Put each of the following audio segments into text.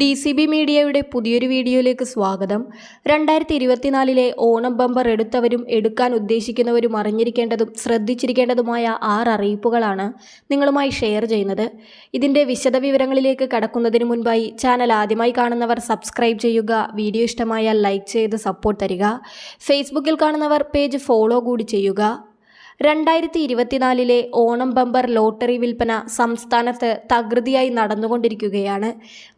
D C B മീഡിയയുടെ പുതിയൊരു വീഡിയോയിലേക്ക് സ്വാഗതം. രണ്ടായിരത്തി ഇരുപത്തിനാലിലെ ഓണം ബമ്പർ എടുത്തവരും എടുക്കാൻ ഉദ്ദേശിക്കുന്നവരും അറിഞ്ഞിരിക്കേണ്ടതും ശ്രദ്ധിച്ചിരിക്കേണ്ടതുമായ ആറ് അറിയിപ്പുകളാണ് നിങ്ങളുമായി ഷെയർ ചെയ്യുന്നത്. ഇതിന്റെ വിശദവിവരങ്ങളിലേക്ക് കടക്കുന്നതിന് മുൻപായി ചാനൽ ആദ്യമായി കാണുന്നവർ സബ്സ്ക്രൈബ് ചെയ്യുക വീഡിയോ ഇഷ്ടമായാൽ ലൈക്ക് ചെയ്ത് സപ്പോർട്ട് തരിക. ഫേസ്ബുക്കിൽ കാണുന്നവർ പേജ് ഫോളോ കൂടി ചെയ്യുക. രണ്ടായിരത്തി ഇരുപത്തിനാലിലെ ഓണം ബമ്പർ ലോട്ടറി വിൽപ്പന സംസ്ഥാനത്ത് തകൃതിയായി നടന്നുകൊണ്ടിരിക്കുകയാണ്.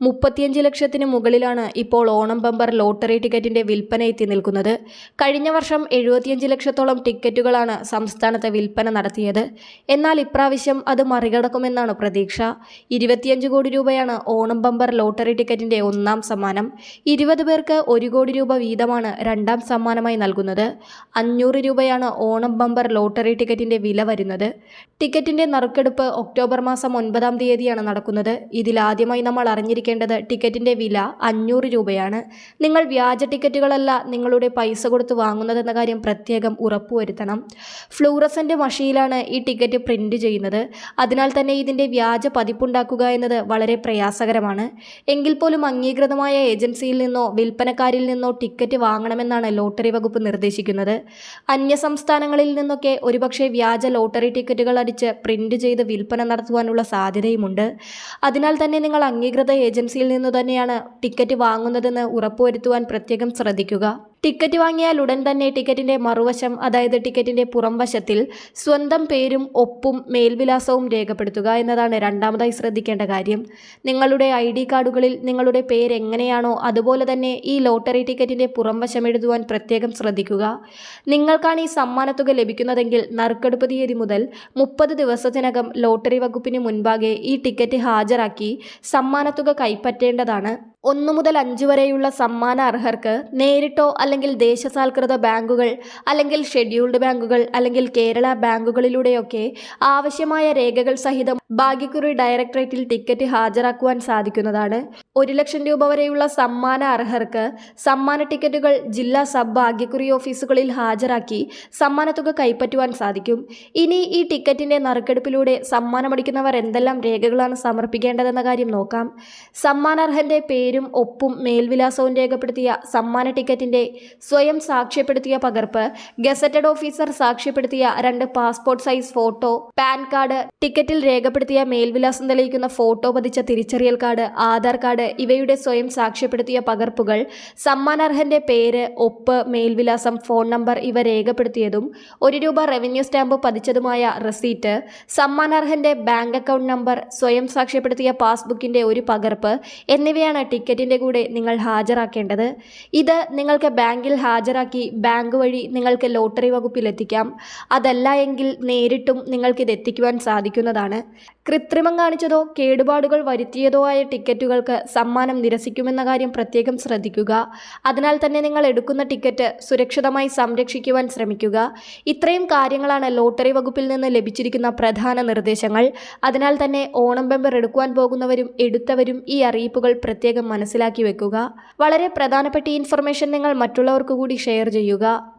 മുപ്പത്തിയഞ്ച് ലക്ഷത്തിന് മുകളിലാണ് ഇപ്പോൾ ഓണം ബമ്പർ ലോട്ടറി ടിക്കറ്റിന്റെ വിൽപ്പന എത്തി നിൽക്കുന്നത്. കഴിഞ്ഞ വർഷം എഴുപത്തിയഞ്ച് ലക്ഷത്തോളം ടിക്കറ്റുകളാണ് സംസ്ഥാനത്ത് വിൽപ്പന നടത്തിയത്. എന്നാൽ ഇപ്രാവശ്യം അത് മറികടക്കുമെന്നാണ് പ്രതീക്ഷ. ഇരുപത്തിയഞ്ച് കോടി രൂപയാണ് ഓണം ബമ്പർ ലോട്ടറി ടിക്കറ്റിന്റെ ഒന്നാം സമ്മാനം. ഇരുപത് പേർക്ക് ഒരു കോടി രൂപ വീതമാണ് രണ്ടാം സമ്മാനമായി നൽകുന്നത്. അഞ്ഞൂറ് രൂപയാണ് ഓണം ബമ്പർ ലോട്ടറി ടിക്കറ്റിന്റെ വില വരുന്നത്. ടിക്കറ്റിന്റെ നറുക്കെടുപ്പ് ഒക്ടോബർ മാസം ഒൻപതാം തീയതിയാണ് നടക്കുന്നത്. ഇതിൽ ആദ്യമായി നമ്മൾ അറിഞ്ഞിരിക്കേണ്ടത് ടിക്കറ്റിന്റെ വില അഞ്ഞൂറ് രൂപയാണ്. നിങ്ങൾ വ്യാജ ടിക്കറ്റുകളല്ല നിങ്ങളുടെ പൈസ കൊടുത്ത് വാങ്ങുന്നതെന്ന കാര്യം പ്രത്യേകം ഉറപ്പുവരുത്തണം. ഫ്ലൂറസന്റ് മഷിയിലാണ് ഈ ടിക്കറ്റ് പ്രിന്റ് ചെയ്യുന്നത്. അതിനാൽ തന്നെ ഇതിന്റെ വ്യാജ പതിപ്പുണ്ടാക്കുക എന്നത് വളരെ പ്രയാസകരമാണ്. എങ്കിൽ പോലും അംഗീകൃതമായ ഏജൻസിയിൽ നിന്നോ വിൽപ്പനക്കാരിൽ നിന്നോ ടിക്കറ്റ് വാങ്ങണമെന്നാണ് ലോട്ടറി വകുപ്പ് നിർദ്ദേശിക്കുന്നത്. അന്യസംസ്ഥാനങ്ങളിൽ നിന്നൊക്കെ ഒരുപക്ഷെ വ്യാജ ലോട്ടറി ടിക്കറ്റുകൾ അടിച്ച് പ്രിന്റ് ചെയ്ത് വിൽപ്പന നടത്തുവാനുള്ള സാധ്യതയുമുണ്ട്. അതിനാൽ തന്നെ നിങ്ങൾ അംഗീകൃത ഏജൻസിയിൽ നിന്നു തന്നെയാണ് ടിക്കറ്റ് വാങ്ങുന്നതെന്ന് ഉറപ്പുവരുത്തുവാൻ പ്രത്യേകം ശ്രദ്ധിക്കുക. ടിക്കറ്റ് വാങ്ങിയാൽ ഉടൻ തന്നെ ടിക്കറ്റിന്റെ മറുവശം അതായത് ടിക്കറ്റിന്റെ പുറംവശത്തിൽ സ്വന്തം പേരും ഒപ്പും മേൽവിലാസവും രേഖപ്പെടുത്തുക എന്നതാണ് രണ്ടാമതായി ശ്രദ്ധിക്കേണ്ട കാര്യം. നിങ്ങളുടെ ഐ ഡി കാർഡുകളിൽ നിങ്ങളുടെ പേര് എങ്ങനെയാണോ അതുപോലെ തന്നെ ഈ ലോട്ടറി ടിക്കറ്റിന്റെ പുറംവശം എഴുതുവാൻ പ്രത്യേകം ശ്രദ്ധിക്കുക. നിങ്ങൾക്കാണ് ഈ സമ്മാനത്തുക ലഭിക്കുന്നതെങ്കിൽ നറുക്കെടുപ്പ് തീയതി മുതൽ മുപ്പത് ദിവസത്തിനകം ലോട്ടറി വകുപ്പിന് മുൻപാകെ ഈ ടിക്കറ്റ് ഹാജരാക്കി സമ്മാനത്തുക കൈപ്പറ്റേണ്ടതാണ്. ഒന്നു മുതൽ അഞ്ച് വരെയുള്ള സമ്മാന അർഹർക്ക് നേരിട്ടോ അല്ലെങ്കിൽ ദേശസാൽകൃത ബാങ്കുകൾ അല്ലെങ്കിൽ ഷെഡ്യൂൾഡ് ബാങ്കുകൾ അല്ലെങ്കിൽ കേരള ബാങ്കുകളിലൂടെയൊക്കെ ആവശ്യമായ രേഖകൾ സഹിതം ഭാഗ്യക്കുറി ഡയറക്ടറേറ്റിൽ ടിക്കറ്റ് ഹാജരാക്കുവാൻ സാധിക്കുന്നതാണ്. ഒരു ലക്ഷം രൂപ വരെയുള്ള സമ്മാന അർഹർക്ക് സമ്മാന ടിക്കറ്റുകൾ ജില്ലാ സബ് ഭാഗ്യക്കുറി ഓഫീസുകളിൽ ഹാജരാക്കി സമ്മാനത്തുക കൈപ്പറ്റുവാൻ സാധിക്കും. ഇനി ഈ ടിക്കറ്റിന്റെ നറുക്കെടുപ്പിലൂടെ സമ്മാനമടിക്കുന്നവർ എന്തെല്ലാം രേഖകളാണ് സമർപ്പിക്കേണ്ടതെന്ന കാര്യം നോക്കാം. സമ്മാനാർഹന്റെ പേരും ഒപ്പും മേൽവിലാസവും രേഖപ്പെടുത്തിയ സമ്മാന ടിക്കറ്റിന്റെ സ്വയം സാക്ഷ്യപ്പെടുത്തിയ പകർപ്പ് ഗസറ്റഡ് ഓഫീസർ സാക്ഷ്യപ്പെടുത്തിയ രണ്ട് passport size photo PAN card ടിക്കറ്റിൽ രേഖപ്പെടുത്തിയ മേൽവിലാസം തെളിയിക്കുന്ന ഫോട്ടോ പതിച്ച തിരിച്ചറിയൽ കാർഡ് ആധാർ കാർഡ് ഇവയുടെ സ്വയം സാക്ഷ്യപ്പെടുത്തിയ പകർപ്പുകൾ സമ്മാനർഹന്റെ പേര് ഒപ്പ് മേൽവിലാസം ഫോൺ നമ്പർ ഇവ രേഖപ്പെടുത്തിയതും ഒരു രൂപ റവന്യൂ സ്റ്റാമ്പ് പതിച്ചതുമായ റെസീറ്റ് സമ്മാനർഹന്റെ ബാങ്ക് അക്കൗണ്ട് നമ്പർ സ്വയം സാക്ഷ്യപ്പെടുത്തിയ പാസ്ബുക്കിന്റെ ഒരു പകർപ്പ് എന്നിവയാണ് ടിക്കറ്റിന്റെ കൂടെ നിങ്ങൾ ഹാജരാക്കേണ്ടത്. ഇത് നിങ്ങൾക്ക് ബാങ്കിൽ ഹാജരാക്കി ബാങ്ക് വഴി നിങ്ങൾക്ക് ലോട്ടറി വകുപ്പിൽ എത്തിക്കാം. അതല്ല എങ്കിൽ നേരിട്ടും നിങ്ങൾക്കിത് എത്തിക്കുവാൻ സാധിക്കുന്നതാണ്. കൃത്രിമം കാണിച്ചതോ കേടുപാടുകൾ വരുത്തിയതോ ആയ ടിക്കറ്റുകൾക്ക് സമ്മാനം നിരസിക്കുമെന്ന കാര്യം പ്രത്യേകം ശ്രദ്ധിക്കുക. അതിനാൽ തന്നെ നിങ്ങൾ എടുക്കുന്ന ടിക്കറ്റ് സുരക്ഷിതമായി സംരക്ഷിക്കുവാൻ ശ്രമിക്കുക. ഇത്രയും കാര്യങ്ങളാണ് ലോട്ടറി വകുപ്പിൽ നിന്ന് ലഭിച്ചിരിക്കുന്ന പ്രധാന നിർദ്ദേശങ്ങൾ. അതിനാൽ തന്നെ ഓണം ബെമ്പർ എടുക്കുവാൻ പോകുന്നവരും എടുത്തവരും ഈ അറിയിപ്പുകൾ പ്രത്യേകം മനസ്സിലാക്കി വെക്കുക. വളരെ പ്രധാനപ്പെട്ട ഇൻഫർമേഷൻ നിങ്ങൾ മറ്റുള്ളവർക്ക് കൂടി ഷെയർ ചെയ്യുക.